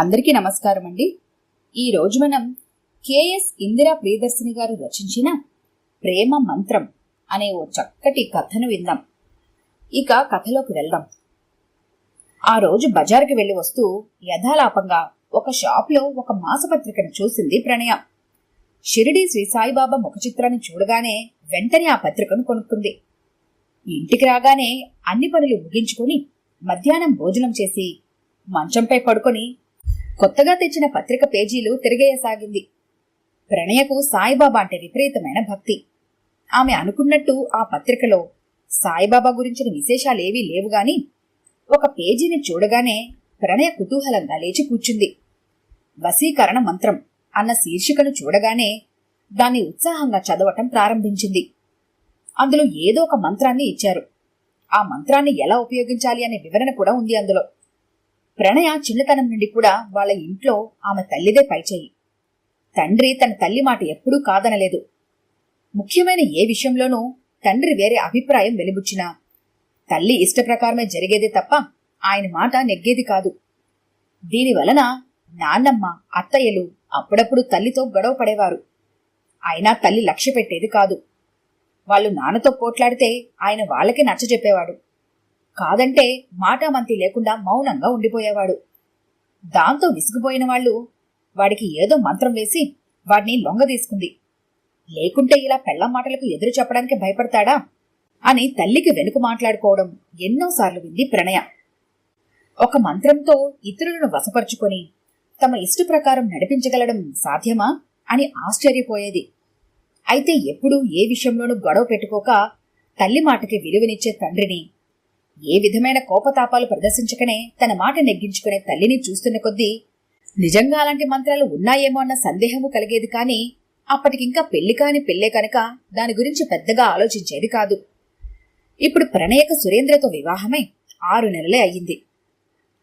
అందరికీ నమస్కారం అండి. ఈరోజు మనం కేఎస్ ఇందిరా ప్రియదర్శిని గారు రచించిన ప్రేమ మంత్రం అనే ఓ చక్కటి కథను విందాం. ఇక కథలోకి వెళ్దాం. ఆ రోజు బజార్కి వెళ్ళి వస్తూ యథాలాపంగా ఒక షాప్లో ఒక మాసపత్రికను చూసింది ప్రణయ. షిరిడి శ్రీ సాయిబాబా ముఖ చిత్రాన్ని చూడగానే వెంటనే ఆ పత్రికను కొనుక్కుంది. ఇంటికి రాగానే అన్ని పనులు ముగించుకొని మధ్యాహ్నం భోజనం చేసి మంచంపై పడుకొని కొత్తగా తెచ్చిన పత్రిక పేజీలు తిరిగేయసాగింది. ప్రణయకు సాయిబాబా అంటే విపరీతమైన భక్తి. ఆమె అనుకున్నట్టు ఆ పత్రికలో సాయిబాబా గురించిన విశేషాలేవీ లేవుగాని ఒక పేజీని చూడగానే ప్రణయ కుతూహలంగా లేచి కూర్చుంది. వశీకరణ మంత్రం అన్న శీర్షికను చూడగానే దాన్ని ఉత్సాహంగా చదవటం ప్రారంభించింది. అందులో ఏదో ఒక మంత్రాన్ని ఇచ్చారు. ఆ మంత్రాన్ని ఎలా ఉపయోగించాలి అనే వివరణ కూడా ఉంది అందులో. ప్రణయ చిన్నతనం నుండి కూడా వాళ్ళ ఇంట్లో ఆమె తల్లిదే పైచేయి. తండ్రి తన తల్లి మాట ఎప్పుడూ కాదనలేదు. ముఖ్యమైన ఏ విషయంలోనూ తండ్రి వేరే అభిప్రాయం వెలిబుచ్చినా తల్లి ఇష్టప్రకారమే జరిగేదే తప్ప ఆయన మాట నెగ్గేది కాదు. దీనివలన నాన్నమ్మ అత్తయ్యలు అప్పుడప్పుడు తల్లితో గొడవ పడేవారు. అయినా తల్లి లక్ష్య పెట్టేది కాదు. వాళ్ళు నాన్నతో పోట్లాడితే ఆయన వాళ్ళకి నచ్చజెప్పేవాడు. చెప్పేవాడు కాదంటే మాటామంతి లేకుండా మౌనంగా ఉండిపోయేవాడు. దాంతో విసిగిపోయిన వాళ్ళు వాడికి ఏదో మంత్రం వేసి వాడిని లొంగదీసుకుంది లేకుంటే ఇలా పెళ్ళం మాటలకు ఎదురు చెప్పడానికి భయపడతాడా? అని తల్లికి వెనుక మాట్లాడుకోవడం ఎన్నోసార్లు వింది ప్రణయ. ఒక మంత్రంతో ఇతరులను వశపరుచుకొని తమ ఇష్ట ప్రకారం నడిపించగలడం సాధ్యమా? అని ఆశ్చర్యపోయేది. అయితే ఎప్పుడూ ఏ విషయంలోనూ గొడవ పెట్టుకోక తల్లి మాటకి విలువనిచ్చే తండ్రిని ఏ విధమైన కోపతాపాలు ప్రదర్శించకనే తన మాట నెగ్గించుకునే తల్లిని చూస్తున్న కొద్దీ నిజంగా అలాంటి మంత్రాలు ఉన్నాయేమో అన్న సందేహము కలిగేది కాని అప్పటికింకా పెళ్ళి కాని పెళ్ళే కనుక దాని గురించి పెద్దగా ఆలోచించేది కాదు. ఇప్పుడు ప్రణయక సురేంద్రతో వివాహమై ఆరు నెలలే అయ్యింది.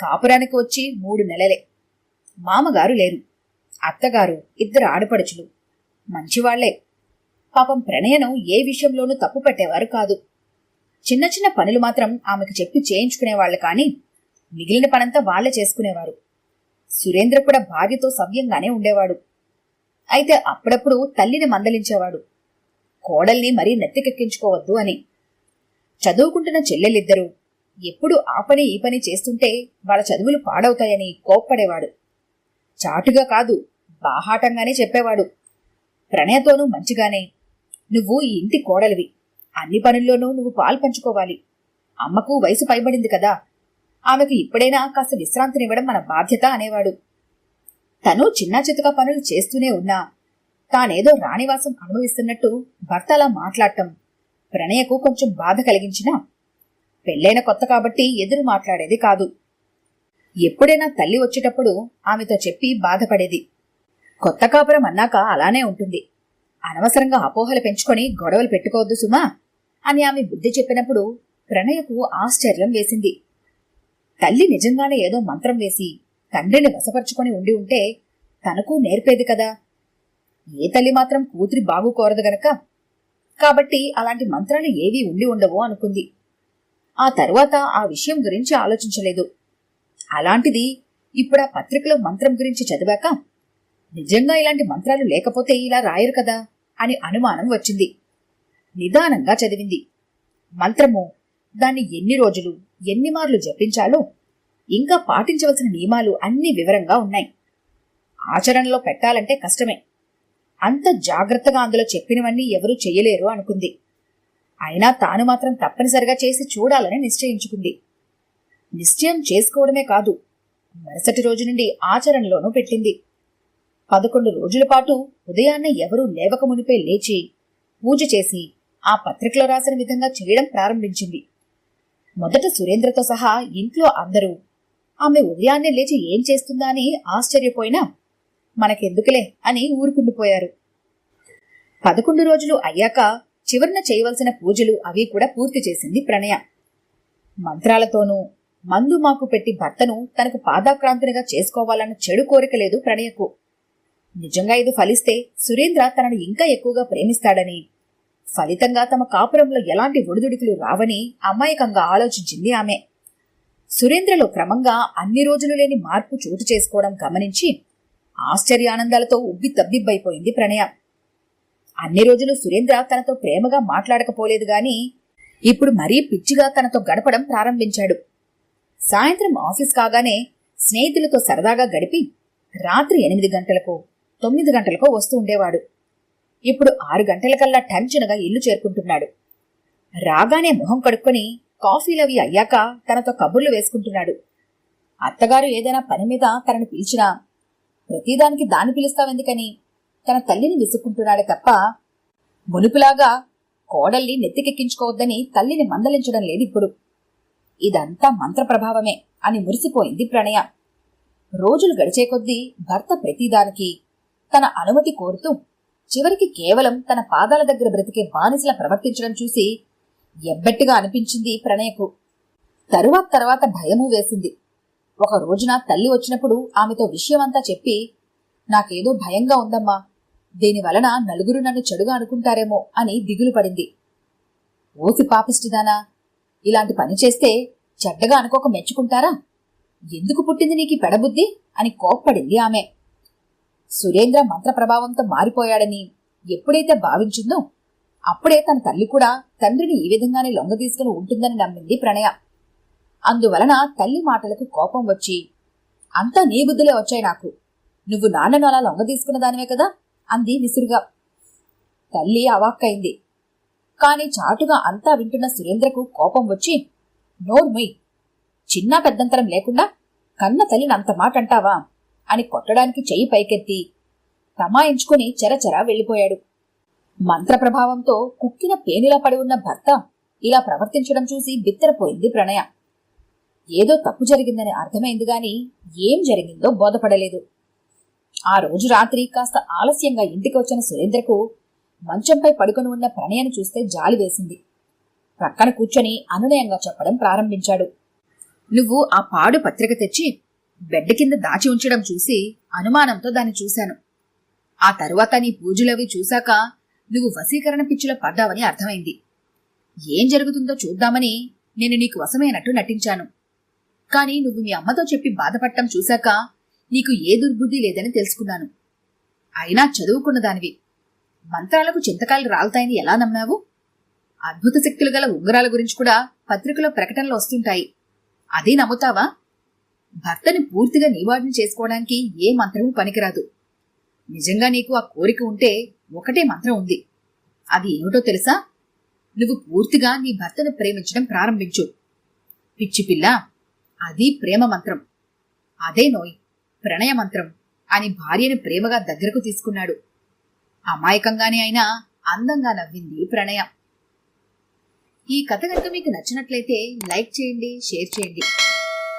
కాపురానికి వచ్చి మూడు నెలలే. మామగారు లేరు. అత్తగారు ఇద్దరు ఆడపడుచులు. మంచివాళ్ళే. పాపం ప్రణయను ఏ విషయంలోనూ తప్పు పెట్టేవారు కాదు. చిన్న చిన్న పనులు మాత్రం ఆమెకు చెప్పి చేయించుకునేవాళ్ళు కానీ మిగిలిన పనంతా వాళ్ళే చేసుకునేవారు. సురేంద్ర కూడా భార్యతో సవ్యంగానే ఉండేవాడు. అయితే అప్పుడప్పుడు తల్లిని మందలించేవాడు. కోడల్ని మరీ నెత్తికెక్కించుకోవద్దు అని. చదువుకుంటున్న చెల్లెలిద్దరూ ఎప్పుడు ఆ పని ఈ పని చేస్తుంటే వాళ్ళ చదువులు పాడవుతాయని కోప్పడేవాడు. చాటుగా కాదు బాహాటంగానే చెప్పేవాడు. ప్రణయతోనూ మంచిగానే. నువ్వు ఈ ఇంటి కోడలివి. అన్ని పనుల్లోనూ నువ్వు పాలు పంచుకోవాలి. అమ్మకు వయసు పైబడింది కదా. ఆమెకు ఇప్పుడైనా కాస్త విశ్రాంతినివ్వడం మన బాధ్యత అనేవాడు. తను చిన్న చితక పనులు చేస్తూనే ఉన్నా. తానేదో రాణివాసం అనుభవిస్తున్నట్టు భర్త అలా మాట్లాడటం ప్రణయకు కొంచెం బాధ కలిగించినా పెళ్ళైన కొత్త కాబట్టి ఎదురు మాట్లాడేది కాదు. ఎప్పుడైనా తల్లి వచ్చేటప్పుడు ఆమెతో చెప్పి బాధపడేది. కొత్త కాపురం అన్నాక అలానే ఉంటుంది. అనవసరంగా అపోహలు పెంచుకొని గొడవలు పెట్టుకోవద్దు సుమా. అని ఆమె బుద్ధి చెప్పినప్పుడు ప్రణయకు ఆశ్చర్యం వేసింది. తల్లి నిజంగానే ఏదో మంత్రం వేసి తండ్రిని వశపరుచుకొని ఉండి ఉంటే తనకు నేర్పేది కదా? ఏ తల్లి మాత్రం కూతురి బాగు కోరదు గనక? కాబట్టి అలాంటి మంత్రాలు ఏవీ ఉండి ఉండవు అనుకుంది. ఆ తరువాత ఆ విషయం గురించి ఆలోచించలేదు. అలాంటిది ఇప్పుడు ఆ పత్రికలో మంత్రం గురించి చదివాక నిజంగా ఇలాంటి మంత్రాలు లేకపోతే ఇలా రాయరు కదా అని అనుమానం వచ్చింది. నిదానంగా చదివింది. మంత్రము దాన్ని ఎన్ని రోజులు ఎన్ని మార్లు జపించాలో ఇంకా పాటించవలసిన నియమాలు అన్ని వివరంగా ఉన్నాయి. ఆచరణలో పెట్టాలంటే కష్టమే. అంత జాగ్రత్తగా అందులో చెప్పినవన్నీ ఎవరూ చెయ్యలేరు అనుకుంది. అయినా తాను మాత్రం తప్పనిసరిగా చేసి చూడాలని నిశ్చయించుకుంది. నిశ్చయం చేసుకోవడమే కాదు మరుసటి రోజు నుండి ఆచరణలోనూ పెట్టింది. పదకొండు రోజుల పాటు ఉదయాన్నే ఎవరూ లేవక మునిపే లేచి పూజ చేసి ఆ పత్రికలో రాసిన విధంగా చేయడం ప్రారంభించింది. మొదట సురేంద్రతో సహా ఇంట్లో అందరూ ఆమె ఉదయాన్నే లేచి ఏం చేస్తుందా అని ఆశ్చర్యపోయినా మనకెందుకులే అని ఊరుకుండిపోయారు పదకొండు రోజులు అయ్యాక చివరిన చేయవలసిన పూజలు అవి కూడా పూర్తి చేసింది ప్రణయ. మంత్రాలతోనూ మందు మాకు పెట్టి భర్తను తనకు పాదాక్రాంతినిగా చేసుకోవాలన్న చెడు కోరిక లేదు ప్రణయకు. నిజంగా ఇది ఫలిస్తే సురేంద్ర తనను ఇంకా ఎక్కువగా ప్రేమిస్తాడని ఫలితంగా తమ కాపురంలో ఎలాంటి ఒడిదుడుకులు రావని అమాయకంగా ఆలోచించింది ఆమె. సురేంద్రలో క్రమంగా అన్ని రోజులు లేని మార్పు చోటు చేసుకోవడం గమనించి ఆశ్చర్యానందాలతో ఉబ్బి తబ్బిబ్బైపోయింది ప్రణయ. అన్ని రోజులు సురేంద్ర తనతో ప్రేమగా మాట్లాడకపోలేదు గాని ఇప్పుడు మరీ పిచ్చిగా తనతో గడపడం ప్రారంభించాడు. సాయంత్రం ఆఫీస్ కాగానే స్నేహితులతో సరదాగా గడిపి రాత్రి ఎనిమిది గంటలకు తొమ్మిది గంటలకో వస్తూ ఉండేవాడు. ఇప్పుడు ఆరు గంటలకల్లా టంచనగా ఇల్లు చేరుకుంటున్నాడు. రాగానే మొహం కడుక్కొని కాఫీలవి అయ్యాక తనతో కబుర్లు వేసుకుంటున్నాడు. అత్తగారు ఏదైనా పని మీద తనను పిలిచినా ప్రతిదానికి దాన్ని పిలుస్తావెందుకని తన తల్లిని విసుక్కుంటున్నాడే తప్ప మునుపులాగా కోడల్ని నెత్తికెక్కించుకోవద్దని తల్లిని మందలించడం లేదు ఇప్పుడు. ఇదంతా మంత్ర ప్రభావమే అని మురిసిపోయింది ప్రణయ. రోజులు గడిచే కొద్దీ భర్త ప్రతిదానికి తన అనుమతి కోరుతూ చివరికి కేవలం తన పాదాల దగ్గర బ్రతికే బానిసల ప్రవర్తించడం చూసి ఎబ్బెట్టుగా అనిపించింది ప్రణయకు. తరువాత తర్వాత భయము వేసింది. ఒక రోజున తల్లి వచ్చినప్పుడు ఆమెతో విషయమంతా చెప్పి నాకేదో భయంగా ఉందమ్మా. దీని వలన నలుగురు నన్ను చెడుగా అనుకుంటారేమో అని దిగులు పడింది. ఓసి పాపిష్టిదానా? ఇలాంటి పని చేస్తే చెడ్డగా అనుకోక మెచ్చుకుంటారా? ఎందుకు పుట్టింది నీకు పెడబుద్ధి? అని కోప్పడింది ఆమె. సురేంద్ర మంత్ర ప్రభావంతో మారిపోయాడని ఎప్పుడైతే భావించిందో అప్పుడే తన తల్లి కూడా తండ్రిని ఈ విధంగానే లొంగ తీసుకుని ఉంటుందని నమ్మింది ప్రణయ. అందువలన తల్లి మాటలకు కోపం వచ్చి అంతా నీ బుద్ధులే వచ్చాయి నాకు. నువ్వు నాన్నను అలా లొంగ తీసుకున్న దానివే కదా? అంది విసురుగా. తల్లి అవాక్కైంది. కాని చాటుగా అంతా వింటున్న సురేంద్రకు కోపం వచ్చి నోర్మొయ్ చిన్న పెద్దంతరం లేకుండా కన్న తల్లిని అంత మాట అంటావా అని కొట్టడానికి చెయ్యి పైకెత్తి తమాయించుకుని చెరచెరా వెళ్ళిపోయాడు. మంత్ర ప్రభావంతో కుక్కిన పేనిలా పడి ఉన్న భర్త ఇలా ప్రవర్తించడం చూసి బిత్తరపోయింది ప్రణయ. ఏదో తప్పు జరిగిందని అర్థమైంది గాని ఏం జరిగిందో బోధపడలేదు. ఆ రోజు రాత్రి కాస్త ఆలస్యంగా ఇంటికి వచ్చిన సురేంద్రకు మంచంపై పడుకొని ఉన్న ప్రణయను చూస్తే జాలి వేసింది. ప్రక్కన కూర్చొని అనునయంగా చెప్పడం ప్రారంభించాడు. నువ్వు ఆ పాడు పత్రిక తెచ్చి బెడ్ కింద దాచి ఉంచడం చూసి అనుమానంతో దాన్ని చూశాను. ఆ తరువాత నీ పూజలవి చూశాక నువ్వు వశీకరణ పిచ్చిలో పడ్డావని అర్థమైంది. ఏం జరుగుతుందో చూద్దామని నేను నీకు వశమైనట్టు నటించాను. కాని నువ్వు మీ అమ్మతో చెప్పి బాధపడటం చూశాక నీకు ఏ దుర్బుద్ధి లేదని తెలుసుకున్నాను. అయినా చదువుకున్న దానివి. మంత్రాలకు చింతకాయలు రాలుతాయని ఎలా నమ్మావు? అద్భుత శక్తులు గల ఉంగరాల గురించి కూడా పత్రికలో ప్రకటనలు వస్తుంటాయి. అదే నమ్ముతావా? భర్తని పూర్తిగా నీవాడిని చేసుకోవడానికి ఏ మంత్రము పనికిరాదు. నిజంగా నీకు ఆ కోరిక ఉంటే ఒకటే మంత్రం ఉంది. అది ఏమిటో తెలుసా? నువ్వు పూర్తిగా నీ భర్తను ప్రేమించడం ప్రారంభించు. పిచ్చి పిల్ల అది ప్రేమ మంత్రం. అదే నోయ్ ప్రణయ మంత్రం అని భార్యను ప్రేమగా దగ్గరకు తీసుకున్నాడు. అమాయకంగానే అయినా అందంగా నవ్వింది ప్రణయ. ఈ కథ కనుక మీకు నచ్చినట్లయితే లైక్ చేయండి షేర్ చేయండి.